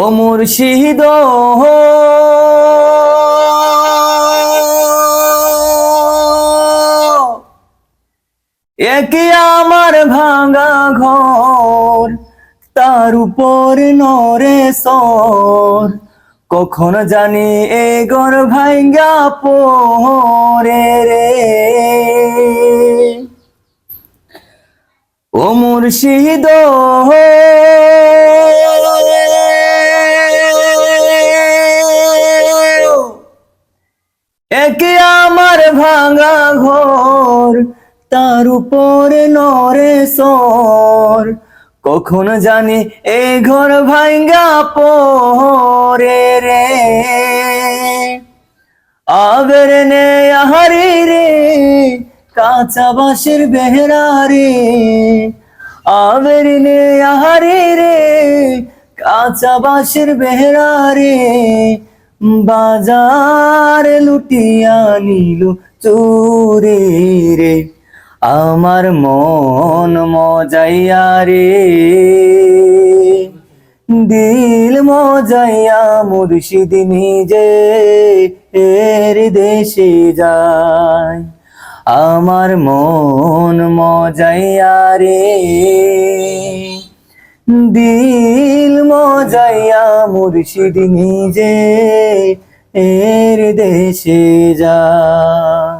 ও মুর্শিদ একে আমার ভাঙা ঘর, তার উপর নরে সর। কখন জানি এ ঘর ভাঙ্গা পরে রে। ও মুর্শিদ একে আমার ভাঙা ঘর, তার উপর নরে সর কখন জানি এ ঘর ভাঙ্গা পরে রে। আবের নে আহারি রে, কাঁচা বেহরা রে। আবের নে আহারি রে, কাঁচা বেহরা রে। বাজার লুটিয়া নিল চোরে রে। আমার মন মজাইয়া রে। দিল মজাইয়া মুর্শিদ নিজে এর দেশে যায়। আমার মন মজাইয়া রে। দিল মজাইয়া মুর্শিদ নিজে এর দেশে যায়